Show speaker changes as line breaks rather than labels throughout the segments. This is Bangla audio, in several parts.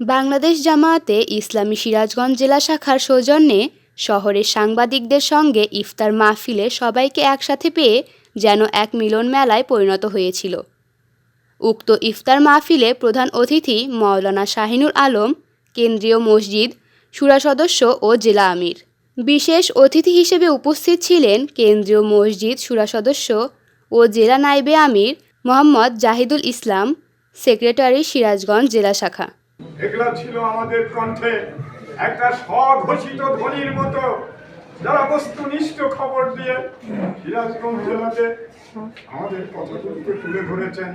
বাংলাদেশ জামায়াতে ইসলামী সিরাজগঞ্জ জেলা শাখার সৌজন্যে শহরের সাংবাদিকদের সঙ্গে ইফতার মাহফিলে সবাইকে একসাথে পেয়ে যেন এক মিলন মেলায় পরিণত হয়েছিল। উক্ত ইফতার মাহফিলে প্রধান অতিথি মাওলানা শাহিনুর আলম, কেন্দ্রীয় মসজিদ শুরা সদস্য ও জেলা আমির। বিশেষ অতিথি হিসেবে উপস্থিত ছিলেন কেন্দ্রীয় মসজিদ শুরা সদস্য ও জেলা নাইবে আমির মোহাম্মদ জাহিদুল ইসলাম, সেক্রেটারি সিরাজগঞ্জ জেলা শাখা।
এগুলা ছিল আমাদের কণ্ঠে একটা স্বঘোষিত ধ্বনির মতো। যারা বস্তুনিষ্ঠ খবর দিয়ে সিরাজগঞ্জ জেলাতে আমাদের কথাগুলোকে তুলে ধরেছেন।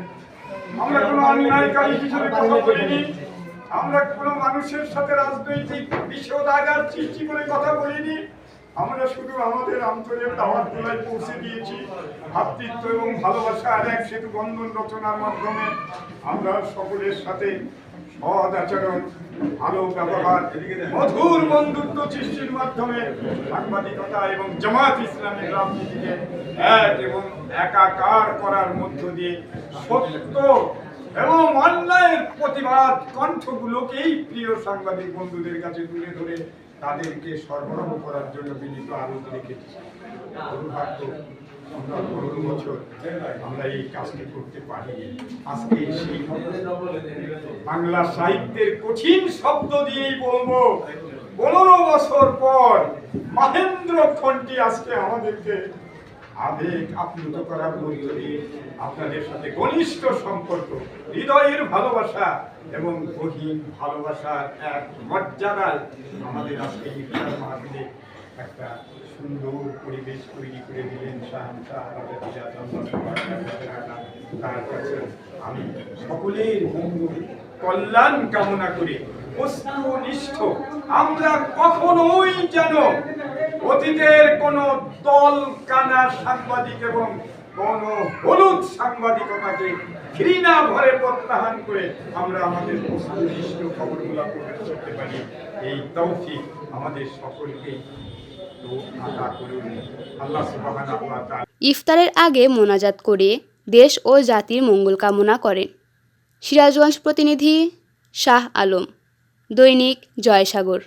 আমরা কোনো অন্যায়কারী হিসেবে কথা বলিনি। আমরা কোনো মানুষের সাথে রাজনৈতিক বিষোদাগার সৃষ্টি করে কথা বলিনি। আমরা শুধু আমাদের অন্তরের দাওয়াত তোলায় পৌঁছে দিয়েছি। ভাতৃত্ব এবং ভালোবাসা আর এক সেতু বন্ধন রচনার মাধ্যমে আমরা সকলের সাথে সদ আচরণ, ভালো ব্যবহার, মধুর বন্ধুত্ব সৃষ্টির মাধ্যমে সাংবাদিকতা এবং জামাত ইসলামের রাজনীতিকে এক এবং একাকার করার মধ্য দিয়ে সত্য এবং অন্যায়ের প্রতিবাদ কণ্ঠগুলোকেই প্রিয় সাংবাদিক বন্ধুদের কাছে তুলে ধরে তাদেরকে সরবরাহ করার জন্য বিনীত আরোপ রেখেছি। বাংলা সাহিত্যের কঠিন শব্দ দিয়েই বলব, পনেরো বছর পর মহেন্দ্র খন্ডি আজকে আমাদেরকে আবেগ আপ্লুত করার মধ্য আপনাদের সাথে ঘনিষ্ঠ সম্পর্ক, হৃদয়ের ভালোবাসা এবং গহীন ভালোবাসার এক মর্যাদায় আমাদের আজকে ইফতার মাহফিলে একটা সুন্দর পরিবেশ তৈরি করে দিলেন তার কাছে। আমি সকলের মঙ্গল কল্যাণ কামনা করি বস্তুনিষ্ঠ, আমরা কখনোই যেন অতীতের কোন দল, কানা, সাংবাদিক এবং কোন হলুদ সাংবাদিকতাকে ঘৃণা ভরে প্রত্যাহার করে আমরা আমাদের বস্তুনিষ্ঠ খবরগুলো প্রকাশ করতে পারি। এই তৌফিক আমাদের সকলকে
ইফতারের আগে মোনাজাত করে দেশ ও জাতির মঙ্গল কামনা করেন সিরাজগঞ্জ প্রতিনিধি শাহ আলম, দৈনিক জয়সাগর।